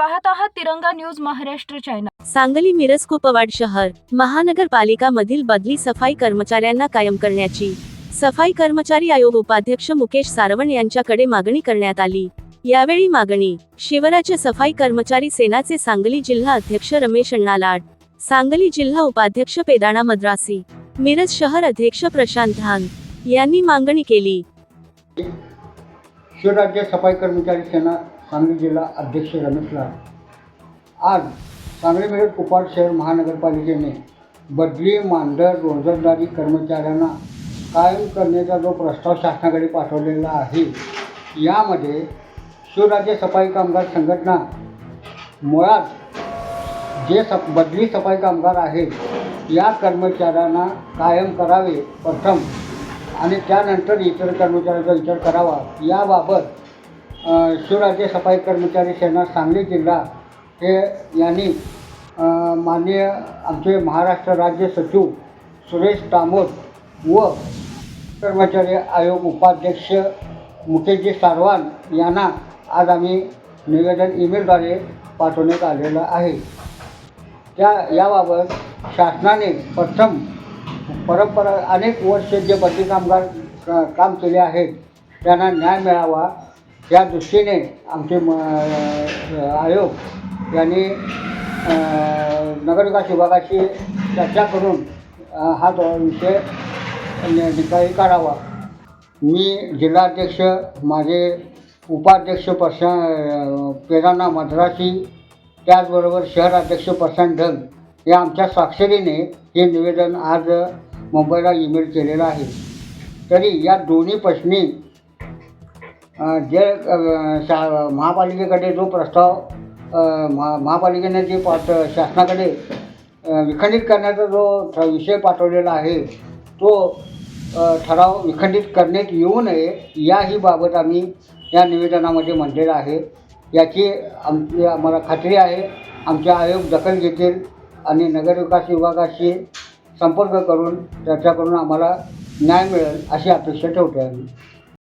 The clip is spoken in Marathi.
तिरंगा न्यूज महाराष्ट्र चॅनल सांगली मिरज कुपवाड शहर महानगरपालिका मधील बदली सफाई कर्मचाऱ्यांना कायम करण्याची. सफाई कर्मचारी आयोग उपाध्यक्ष मुकेश सारवण यांच्याकडे मागणी करण्यात आली. यावेळी मागणी शिवराज्य सफाई कर्मचारी सेनाचे सांगली जिल्हा अध्यक्ष रमेश अण्णा लाड सांगली जिल्हा उपाध्यक्ष पेदाणा मद्रासी मिरज शहर अध्यक्ष प्रशांत धान यांनी मागणी केली. शिवराज्य सफाई कर्मचारी सेना सांगली जिल्हा अध्यक्ष रमेश लाड आज सांगली मिरज कुपाड शहर महानगरपालिकेने बदली मांडर रोजंदारी कर्मचाऱ्यांना कायम करण्याचा जो प्रस्ताव शासनाकडे पाठवलेला आहे यामध्ये शिवराज्य सफाई कामगार संघटना मुळात जे सप बदली सफाई कामगार आहेत या कर्मचाऱ्यांना कायम करावे प्रथम आणि त्यानंतर इतर कर्मचाऱ्यांचा विचार करावा याबाबत शिवराज्य सफाई कर्मचारी सेना सांगली जिल्हा हे यांनी माननीय आमचे महाराष्ट्र राज्य सचिव सुरेश दामोद व कर्मचारी आयोग उपाध्यक्ष मुकेशजी सारवान यांना आज आम्ही निवेदन ईमेलद्वारे पाठवण्यात आलेलं आहे. त्या याबाबत शासनाने प्रथम परंपरा अनेक वर्ष जे बदली कामगार क- काम केले आहेत त्यांना न्याय मिळावा या दृष्टीने आमचे म आयोग यांनी नगरविकास विभागाशी चर्चा करून हा जो विषय निकाली काढावा. मी जिल्हाध्यक्ष माझे उपाध्यक्ष प्रशा पेराना मद्रासी त्याचबरोबर शहराध्यक्ष प्रशांत ढंग या आमच्या स्वाक्षरीने हे निवेदन आज मुंबईला ईमेल केलेलं आहे. तरी या दोन्ही प्रश्नी जे शा महापालिकेकडे जो प्रस्ताव महा महापालिकेने जे पाठ शासनाकडे विखंडित करण्याचा जो ठ- विषय पाठवलेला आहे तो ठराव विखंडित करण्यात येऊ नये याही बाबत आम्ही या निवेदनामध्ये म्हटलेलं आहे. याची आमची आम्हाला खात्री आहे. आमचे आयोग दखल घेतील आणि नगरविकास विभागाशी संपर्क करून चर्चा करून आम्हाला न्याय मिळेल अशी अपेक्षा ठेवतो आम्ही.